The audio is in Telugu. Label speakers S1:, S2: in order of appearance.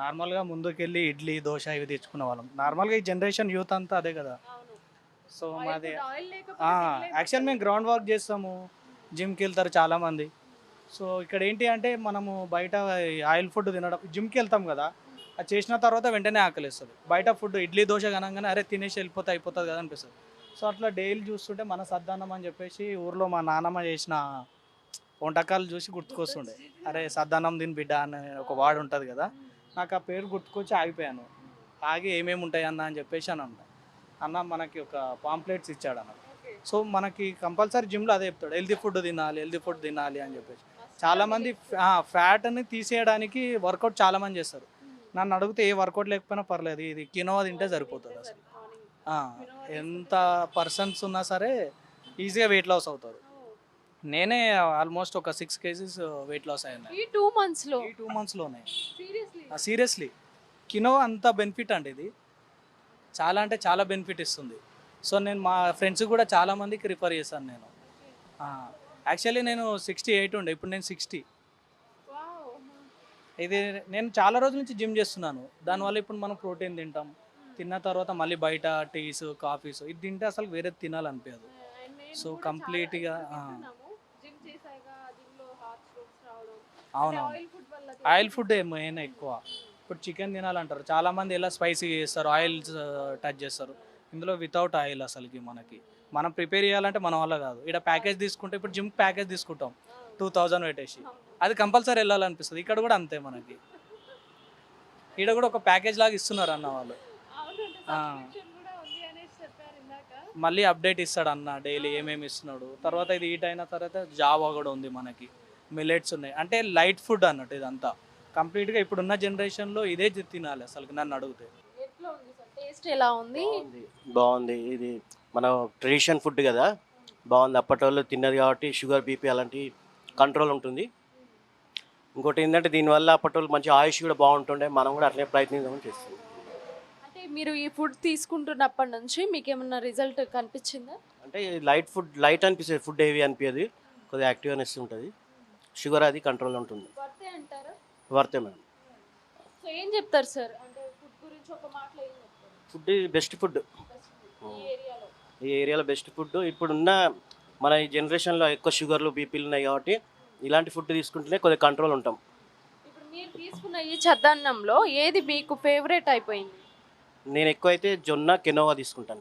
S1: నార్మల్గా ముందుకెళ్ళి ఇడ్లీ దోశ ఇవి తెచ్చుకునే వాళ్ళం. నార్మల్గా ఈ జనరేషన్ యూత్ అంతా అదే కదా. సో మాది యాక్చువల్ మేము గ్రౌండ్ వర్క్ చేస్తాము. జిమ్కి వెళ్తారు చాలామంది. సో ఇక్కడ ఏంటి అంటే మనము బయట ఆయిల్ ఫుడ్ తినడం జిమ్కి వెళ్తాం కదా. అది చేసిన తర్వాత వెంటనే ఆకలిస్తుంది. బయట ఫుడ్ ఇడ్లీ దోశ కనగానే అరే తినేసి వెళ్ళిపోతే అయిపోతుంది కదా అనిపిస్తుంది. సో అట్లా డైలీ చూస్తుంటే మన సద్దానం అని చెప్పేసి ఊర్లో మా నాన్నమ్మ చేసిన వంటకాలు చూసి గుర్తుకొస్తుండే. అరే సద్దానం దీని బిడ్డ అనే ఒక వాడు ఉంటుంది కదా. నాకు ఆ పేరు గుర్తుకొచ్చి ఆగిపోయాను. ఆగి ఏమేమి ఉంటాయి అన్న అని చెప్పేసి అని అన్నా అన్న మనకి ఒక పాంప్లెట్స్ ఇచ్చాడు అన్న. సో మనకి కంపల్సరీ జిమ్లో అదే చెప్తాడు. హెల్తీ ఫుడ్ తినాలి హెల్తీ ఫుడ్ తినాలి అని చెప్పేసి. చాలామంది ఫ్యాట్ని తీసేయడానికి వర్కౌట్ చాలామంది చేస్తారు. నన్ను అడిగితే ఏ వర్కౌట్ లేకపోయినా పర్లేదు ఇది కినోవా తింటే సరిపోతుంది అసలు. ఎంత పర్సన్స్ ఉన్నా సరే ఈజీగా వెయిట్ లాస్ అవుతారు. నేనే ఆల్మోస్ట్ ఒక సిక్స్ కేజీస్ వెయిట్ లాస్ అయ్యాను
S2: ఈ టూ మంత్స్లో?
S1: ఈ టూ మంత్స్లోనే
S2: సీరియస్లీ
S1: సీరియస్లీ కినో అంత బెనిఫిట్ అండి ఇది. చాలా అంటే చాలా బెనిఫిట్ ఇస్తుంది. సో నేను మా ఫ్రెండ్స్ కూడా చాలా మందికి రిఫర్ చేశాను నేను. యాక్చువల్లీ నేను సిక్స్టీ ఎయిట్ ఉండే ఇప్పుడు నేను సిక్స్టీ ఇది నేను చాలా రోజుల నుంచి జిమ్ చేస్తున్నాను. దానివల్ల ఇప్పుడు మనం ప్రోటీన్ తింటాం. తిన్న తర్వాత మళ్ళీ బయట టీస్ కాఫీస్ ఇది తింటే అసలు వేరే తినాలనిపించదు. So, complete గా, ఆ.
S2: జిమ్ చేసాక జిమ్లో హార్ట్ స్ట్రోక్స్ రావడం
S1: అవునవును.
S2: ఆయిల్ ఫుడ్
S1: మెయిన్ ఎక్కువ. ఇప్పుడు చికెన్ తినాలంటారు. చాలా మంది ఎలా స్పైసీ చేస్తారు ఆయిల్ టచ్ చేస్తారు. ఇందులో వితౌట్ ఆయిల్ అసలుకి మనకి. మనం ప్రిపేర్ చేయాలంటే మన వల్ల కాదు. ఇక్కడ ప్యాకేజ్ తీసుకుంటే ఇప్పుడు జిమ్ ప్యాకేజ్ తీసుకుంటాం. టూ థౌజండ్ పెట్టేసి. అది కంపల్సరీ వెళ్ళాలనిపిస్తుంది. ఇక్కడ కూడా అంతే మనకి. ఇక్కడ కూడా ఒక ప్యాకేజ్ లాగా ఇస్తున్నారు అన్న వాళ్ళు. మళ్ళీ అప్డేట్ ఇస్తాడు అన్న డైలీ ఏమేమి ఇస్తున్నాడు. తర్వాత ఇది హీట్ అయిన తర్వాత జావా కూడా ఉంది మనకి. మిల్లెట్స్ ఉన్నాయి. అంటే లైట్ ఫుడ్ అన్నట్టు ఇదంతా. కంప్లీట్గా ఇప్పుడున్న జనరేషన్లో ఇదే తినాలి అసలు నన్ను అడిగితే.
S2: టేస్ట్ ఎలా ఉంది?
S3: బాగుంది. ఇది మన ట్రెడిషన్ ఫుడ్ కదా. బాగుంది. అప్పటి వాళ్ళు తిన్నది కాబట్టి షుగర్ బీపీ అలాంటి కంట్రోల్ ఉంటుంది. ఇంకోటి ఏంటంటే దీనివల్ల అప్పటి వాళ్ళు మంచి ఆయుష్ కూడా బాగుంటుండే. మనం కూడా అట్లనే ప్రయత్నించామని చేస్తున్నాం.
S2: అంటే మీరు ఈ ఫుడ్ తీసుకుంటున్నప్పటి నుంచి మీకు ఏమన్నా రిజల్ట్ కనిపించిందా?
S3: అంటే లైట్ ఫుడ్ లైట్ అనిపిస్తుంది. ఫుడ్ హెవీ అనిపించదు కొద్దిగా యాక్టివ్నెస్ ఉంటుంది షుగర్ అది కంట్రోల్ ఉంటుంది.
S2: వర్తే
S3: మేడం.
S2: సో ఏం చెప్తారు సార్? అంటే ఫుడ్ గురించి ఒక మాటలో ఏం చెప్తారు?
S3: Food best food. ఈ ఏరియాలో? Best food. ఇప్పుడున్న మన ఈ జనరేషన్లో ఎక్కువ షుగర్లు బీపీలు ఉన్నాయి కాబట్టి ఇలాంటి ఫుడ్ తీసుకుంటేనే కొద్దిగా కంట్రోల్ ఉంటాం.
S2: ఇప్పుడు మీరు తీసుకున్న ఈ చద్దన్నంలో ఏది మీకు ఫేవరెట్ అయిపోయింది?
S3: నేను ఎక్కువ అయితే జొన్న కెనోవా తీసుకుంటాను.